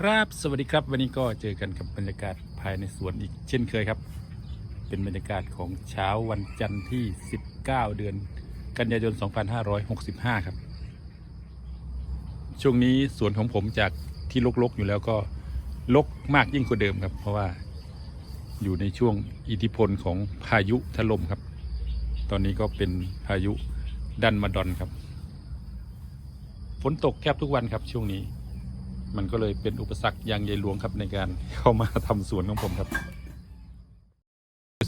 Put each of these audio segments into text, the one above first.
ครับ สวัสดีครับ วันนี้ก็เจอกันกับบรรยากาศภายในสวนอีกเช่นเคยครับ เป็นบรรยากาศของเช้าวันจันทร์ที่ 19 เดือน กันยายน 2565 ครับ ช่วงนี้สวนของผมจากที่รกๆอยู่แล้วก็รกมากยิ่งกว่าเดิมครับ เพราะว่าอยู่ในช่วงอิทธิพลของพายุถล่มครับ ตอนนี้ก็เป็นพายุดันมาดอนครับ ฝนตกแทบทุกวันครับช่วงนี้ มันก็เลยเป็นอุปสรรคอย่างใหญ่หลวงครับในการเข้ามาทำสวนของผมครับ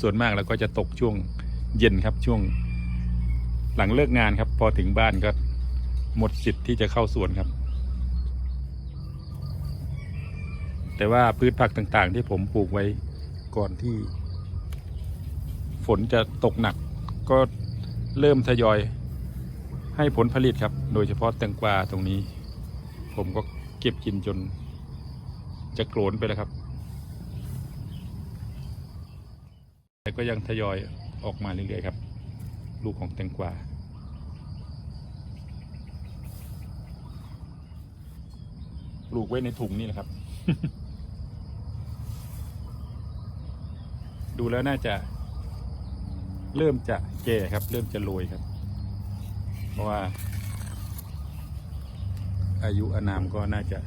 ส่วนมากแล้วก็จะตกช่วงเย็นครับช่วงหลังเลิกงานครับ พอถึงบ้านก็หมดสิทธิ์ที่จะเข้าสวนครับ แต่ว่าพืชผักต่างๆ ที่ผมปลูกไว้ก่อนที่ ฝนจะตกหนัก ก็เริ่มทยอยให้ผลผลิตครับ โดยเฉพาะแตงกวาตรงนี้ ผมก็ ก็บกินจนจะโกรนไปแล้วครับ แต่ก็ยังทยอยออกมาเรื่อยๆครับ ลูกของแตงกวาปลูกไว้ในถุงนี่แหละครับ ดูแล้วน่าจะ เริ่มจะแก่ครับ เริ่มจะโรยครับ เพราะว่า อายุอานามก็น่าจะ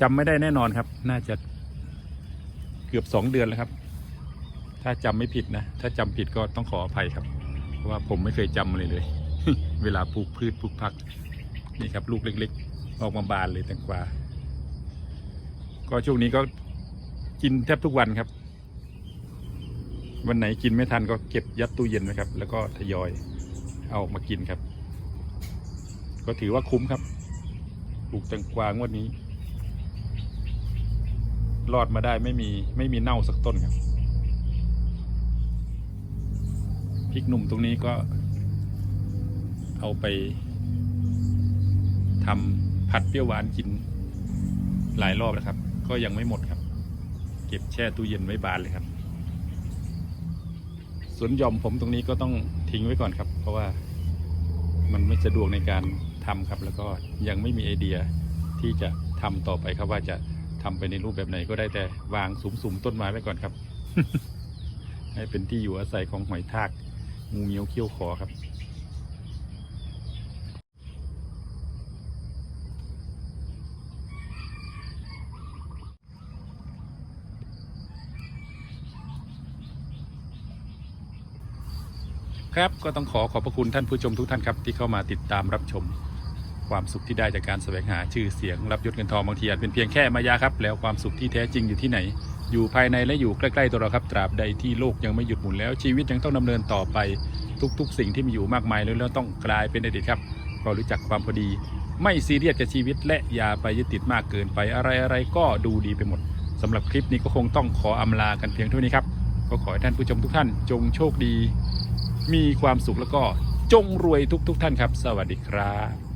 จำไม่ได้แน่นอนครับ น่าจะเกือบสองเดือนแล้วครับ ถ้าจำไม่ผิดนะ ถ้าจำผิดก็ต้องขออภัยครับ เพราะว่าผมไม่เคยจำเลยเลย เวลาปลูกพืชปลูกผัก นี่ครับ ลูกเล็ก ๆ ออกมาบานเลยแตงกวา ก็ช่วงนี้ก็กินแทบทุกวันครับ วันไหนกินไม่ทันก็เก็บยัดตู้เย็นไว้ครับ แล้วก็ทยอยเอาออกมากินครับ ก็ถือว่าคุ้มครับปลูกแตงกวางวดนี้ รอดมาได้ไม่มีไม่มีเน่าสักต้นครับพริกหนุ่มตรงนี้ก็ เอาไปทำผัดเปรี้ยวหวานกินหลายรอบแล้วครับ ก็ยังไม่หมดครับ เก็บแช่ตู้เย็นไว้บานเลยครับสวนหย่อมผมตรงนี้ก็ต้องทิ้งไว้ก่อนครับ เพราะว่ามันไม่สะดวกในการ ทำครับ แล้วก็ยังไม่มีไอเดียที่จะทำต่อไปครับว่าจะทำไปในรูปแบบไหนก็ได้แต่วางสุมๆต้นไม้ไว้ก่อนครับ ให้เป็นที่อยู่อาศัยของหอยทากงูเงี้ยวเขี้ยวขอครับครับก็ต้องขอขอบพระคุณท่านผู้ชมทุกท่านครับที่เข้ามาติดตามรับชม ความสุขที่ได้จากการแสวงหาชื่อเสียงรับยศเงินทองบางทีอาจเป็นเพียงแค่มายาครับแล้วความสุขที่แท้จริงอยู่ที่ไหน อยู่ภายในและอยู่ใกล้ๆตัวเราครับตราบใดที่โลกยังไม่หยุดหมุนแล้วชีวิตยังต้องดำเนินต่อไปทุกๆ สิ่งที่มีอยู่มากมายแล้วต้องกลายเป็นอดีตครับก็รู้จักความพอดี ไม่ซีเรียสกับชีวิต และอย่าไปยึดติดมากเกินไปอะไรๆก็ดูดีไปหมดสำหรับคลิปนี้ก็คงต้องขออำลากันเพียงเท่านี้ครับก็ขอให้ท่านผู้ชมทุกท่านจงโชคดี มีความสุขแล้วก็จงรวยทุกๆทท่านครับ สวัสดีครับ